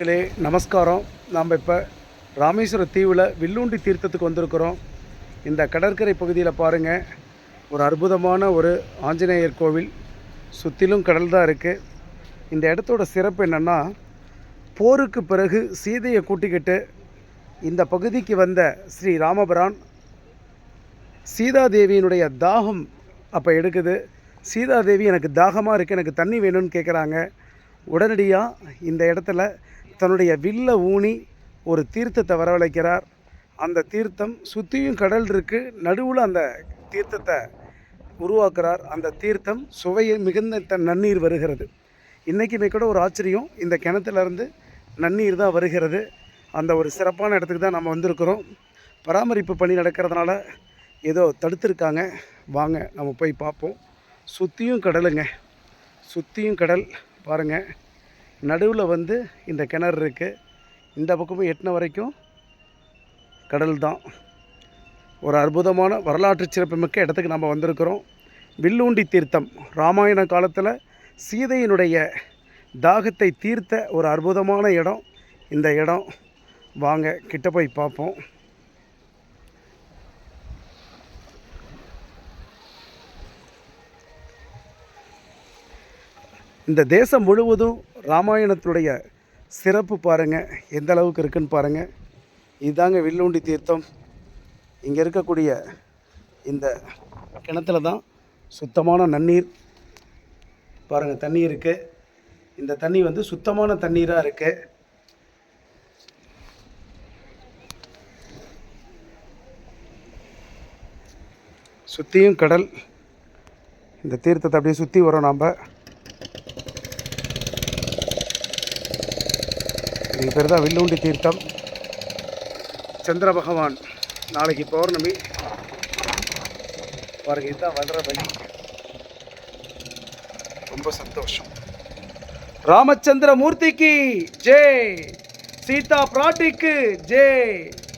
மக்களே நமஸ்காரம். நாம் இப்போ ராமேஸ்வர தீவில் வில்லுண்டி தீர்த்தத்துக்கு வந்திருக்கிறோம். இந்த கடற்கரை பகுதியில் பாருங்கள் ஒரு அற்புதமான ஒரு ஆஞ்சநேயர் கோவில். சுற்றிலும் கடல் தான் இருக்குது இந்த இடத்தோட சிறப்பு என்னென்னா போருக்கு பிறகு சீதையை கூட்டிக்கிட்டு இந்த பகுதிக்கு வந்த ஸ்ரீ ராமபிரான் சீதாதேவியினுடைய தாகம் அப்போ எடுக்குது. சீதாதேவி எனக்கு தாகமாக இருக்குது எனக்கு தண்ணி வேணும்னு கேட்குறாங்க உடனடியாக இந்த இடத்துல தன்னுடைய வில்ல ஊனி ஒரு தீர்த்தத்தை வரவழைக்கிறார். அந்த தீர்த்தம் சுற்றியும் கடல் இருக்குது நடுவில் அந்த தீர்த்தத்தை உருவாக்குறார். அந்த தீர்த்தம் சுவையை மிகுந்த த நன்னீர் வருகிறது. இன்றைக்குமே கூட ஒரு ஆச்சரியம். இந்த கிணத்துலேருந்து நன்னீர் தான் வருகிறது. அந்த ஒரு சிறப்பான இடத்துக்கு தான் நம்ம வந்திருக்கிறோம். பராமரிப்பு பணி நடக்கிறதுனால ஏதோ தடுத்துருக்காங்க. வாங்க நம்ம போய் பார்ப்போம். சுற்றியும் கடலுங்க. சுற்றியும் கடல் பாருங்கள் நடுவில் வந்து இந்த கிணறு இருக்குது இந்த பக்கமும் எட்டின வரைக்கும் கடல் தான். ஒரு அற்புதமான வரலாற்று சிறப்புமிக்க இடத்துக்கு நம்ம வந்திருக்கிறோம். வில்லூண்டி தீர்த்தம் ராமாயண காலத்தில் சீதையினுடைய தாகத்தை தீர்த்த ஒரு அற்புதமான இடம். இந்த இடம். வாங்க கிட்ட போய் பார்ப்போம். இந்த தேசம் முழுவதும் ராமாயணத்துடைய சிறப்பு பாருங்கள் எந்த அளவுக்கு இருக்குன்னு பாருங்கள் இதுதாங்க வில்லுண்டி தீர்த்தம். இங்கே இருக்கக்கூடிய இந்த கிணத்துல தான் சுத்தமான நன்னீர். பாருங்கள் தண்ணி இருக்குது இந்த தண்ணி வந்து சுத்தமான தண்ணீராக இருக்குது சுற்றியும் கடல். இந்த தீர்த்தத்தை அப்படியே சுற்றி வரோம் நாம். இதுக்கு பேர் தான் வில்லுண்டி தீர்த்தம். சந்திர பகவான் நாளைக்கு பௌர்ணமி. பாருங்க இதுதான் வளர வழி. ரொம்ப சந்தோஷம். ராமச்சந்திர மூர்த்திக்கு ஜே சீதா பிராட்டிக்கு ஜே